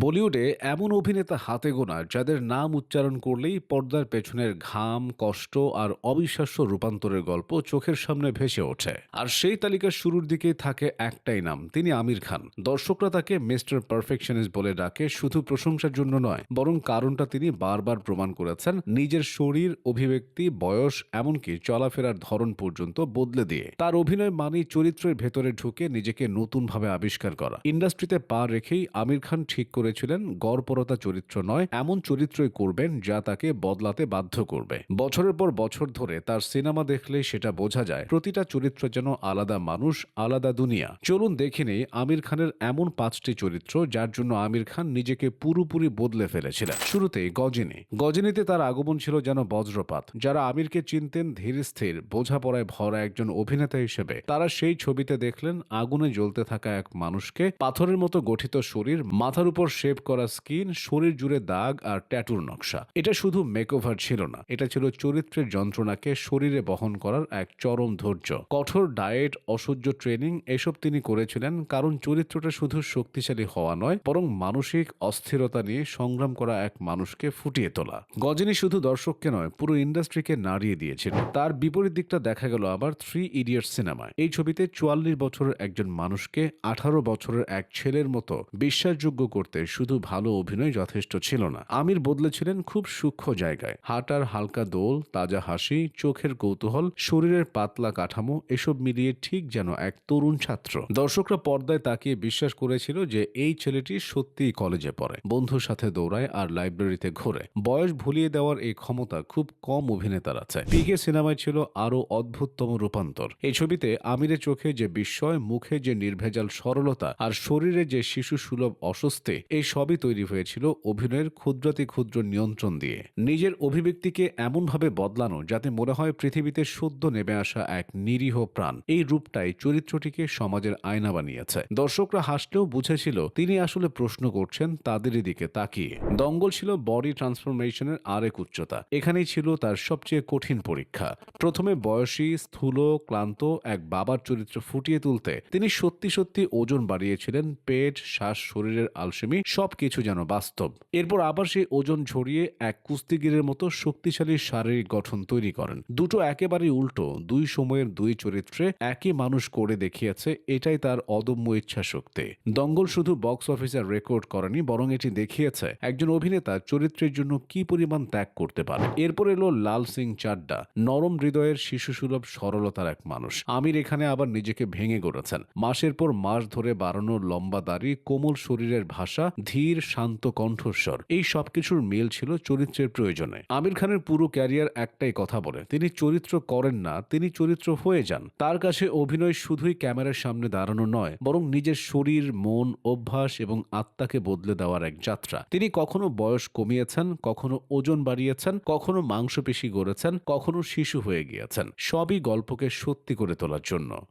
বলিউডে এমন অভিনেতা হাতে গোনা যাদের নাম উচ্চারণ করলেই পর্দার পেছনের ঘাম, কষ্ট আর অবিশ্বাস্য রূপান্তরের গল্প চোখের সামনে ভেসে ওঠে। আর সেই তালিকার শুরুর দিকেই থাকে একটাই নাম, তিনি আমির খান। দর্শকরা তাকে মিস্টার পারফেকশনিস্ট বলে ডাকে, শুধু প্রশংসার জন্য নয়, বরং কারণটা তিনি বারবার প্রমাণ করেছেন নিজের শরীর, অভিব্যক্তি, বয়স, এমনকি চলাফেরার ধরন পর্যন্ত বদলে দিয়ে। তার অভিনয় মানেই চরিত্রের ভেতরে ঢুকে নিজেকে নতুনভাবে আবিষ্কার করা। ইন্ডাস্ট্রিতে পা রেখেই আমির খান ঠিক করেছিলেন গড়পরতা চরিত্র নয়, এমন চরিত্রই করবেন যা তাকে বদলাতে বাধ্য করবে। বছরের পর বছর ধরে তার সিনেমা দেখলে সেটা বোঝা যায়, প্রতিটা চরিত্র যেন আলাদা মানুষ, আলাদা দুনিয়া। চলুন দেখে নেই আমির খানের এমন পাঁচটি চরিত্র যার জন্য আমির খান নিজেকে পুরোপুরি বদলে ফেলেছিলেন। শুরুতেই গজিনী। গজিনীতে তার আগমন ছিল যেন বজ্রপাত। যারা আমিরকে চিনতেন ধীর স্থির, বোঝাপড়ায় ভরা একজন অভিনেতা হিসেবে, তারা সেই ছবিতে দেখলেন আগুনে জ্বলতে থাকা এক মানুষকে, পাথরের মতো গঠিত শরীর, মাথার উপর শেপ করা স্কিন, শরীর জুড়ে দাগ আর ট্যাটুর নকশা। এটা শুধু মেকওভার ছিল না, এটা ছিল চরিত্রের যন্ত্রণাকে শরীরে বহন করার এক চরম ধৈর্য। কঠোর ডায়েট অসহ্য ট্রেনিং এসব তিনি করেছিলেন কারণ চরিত্রটা শুধু শক্তিশালী হওয়া নয়, বরং মানসিক অস্থিরতা নিয়ে সংগ্রাম করা এক মানুষকে ফুটিয়ে তোলা। গজনী শুধু দর্শককে নয়, পুরো ইন্ডাস্ট্রিকে নাড়িয়ে দিয়েছিল। তার বিপরীত দিকটা দেখা গেল আবার থ্রি ইডিয়টস সিনেমায় এই ছবিতে চুয়াল্লিশ বছরের একজন মানুষকে আঠারো বছরের এক ছেলের মতো বিশ্বাসযোগ্য করতে শুধু ভালো অভিনয় যথেষ্ট ছিল না। আমির বদলেছিলেন খুব সূক্ষ্ম জায়গায়। হাঁটার হালকা দোল, তাজা হাসি, চোখের কৌতূহল, শরীরের পাতলা কাঠামো, এসব মিলিয়ে ঠিক যেন এক তরুণ ছাত্র। দর্শকরা পর্দায় তাকিয়ে বিশ্বাস করেছিল যে এই ছেলেটি সত্যিই কলেজে পড়ে। বন্ধুর সাথে দৌড়ায় আর লাইব্রেরিতে ঘোরে। বয়স ভুলিয়ে দেওয়ার এই ক্ষমতা খুব কম অভিনেতার আছে। পিকে সিনেমায় ছিল আরও অদ্ভুততম রূপান্তর। এই ছবিতে আমিরের চোখে যে বিস্ময়, মুখে যে নির্ভেজাল সরলতা, আর শরীরে যে শিশু সুলভ অস্বস্তি এই সবই তৈরি হয়েছিল অভিনয়ের ক্ষুদ্রাতি ক্ষুদ্র নিয়ন্ত্রণ দিয়ে। নিজের অভিব্যক্তিকে এমনভাবে বদলানো যাতে মনে হয় পৃথিবীতে সদ্য নেমে আসা এক নিরীহ প্রাণ। এই রূপটাই চরিত্রটিকে সমাজের আয়না বানিয়েছে। দর্শকরা হাসলেও বুঝেছিল তিনি আসলে প্রশ্ন করছেন তাদেরই দিকে তাকিয়ে। দঙ্গল ছিল বডি ট্রান্সফরমেশনের আরেক উচ্চতা। এখানেই ছিল তার সবচেয়ে কঠিন পরীক্ষা। প্রথমে বয়সী, স্থূল, ক্লান্ত এক বাবার চরিত্র ফুটিয়ে তুলতে তিনি সত্যি সত্যি ওজন বাড়িয়েছিলেন, পেট, শ্বাস, শরীরের আলসেমি সবকিছু যেন বাস্তব। এরপর আবার সেই ওজন ঝরিয়ে এক কুস্তিগিরের মতো শক্তিশালী শারীরিক গঠন তৈরি করেন। দুটো একেবারেই উল্টো, দুই সময়ের দুই চরিত্রে একই মানুষ করে দেখিয়েছে, এটাই তার অদম্য ইচ্ছা শক্তি দঙ্গল শুধু বক্স অফিসে রেকর্ড করেনি, বরং এটি দেখিয়েছে একজন অভিনেতা চরিত্রের জন্য কি পরিমাণ ত্যাগ করতে পারে। এরপর এলো লাল সিং চাড্ডা, নরম হৃদয়ের শিশু সুলভ সরলতার এক মানুষ। আমির এখানে আবার নিজেকে ভেঙে গড়েছেন। মাসের পর মাস ধরে বাড়ানো লম্বা দাড়ি, কোমল শরীরের ভাষা ধীর, শান্ত কণ্ঠস্বর। এই সবকিছুর মেল ছিল চরিত্রের প্রয়োজনে। আমির খানের পুরো ক্যারিয়ার একটাই কথা বলে, তিনি চরিত্র করেন না, তিনি চরিত্র হয়ে যান। তার কাছে অভিনয় শুধুই ক্যামেরার সামনে দাঁড়ানো নয়, বরং নিজের শরীর, মন, অভ্যাস এবং আত্মাকে বদলে দেওয়ার এক যাত্রা। তিনি কখনো বয়স কমিয়েছেন, কখনো ওজন বাড়িয়েছেন, কখনো মাংসপেশি গড়েছেন, কখনো শিশু হয়ে গিয়েছেন। সবই গল্পকে সত্যি করে তোলার জন্য।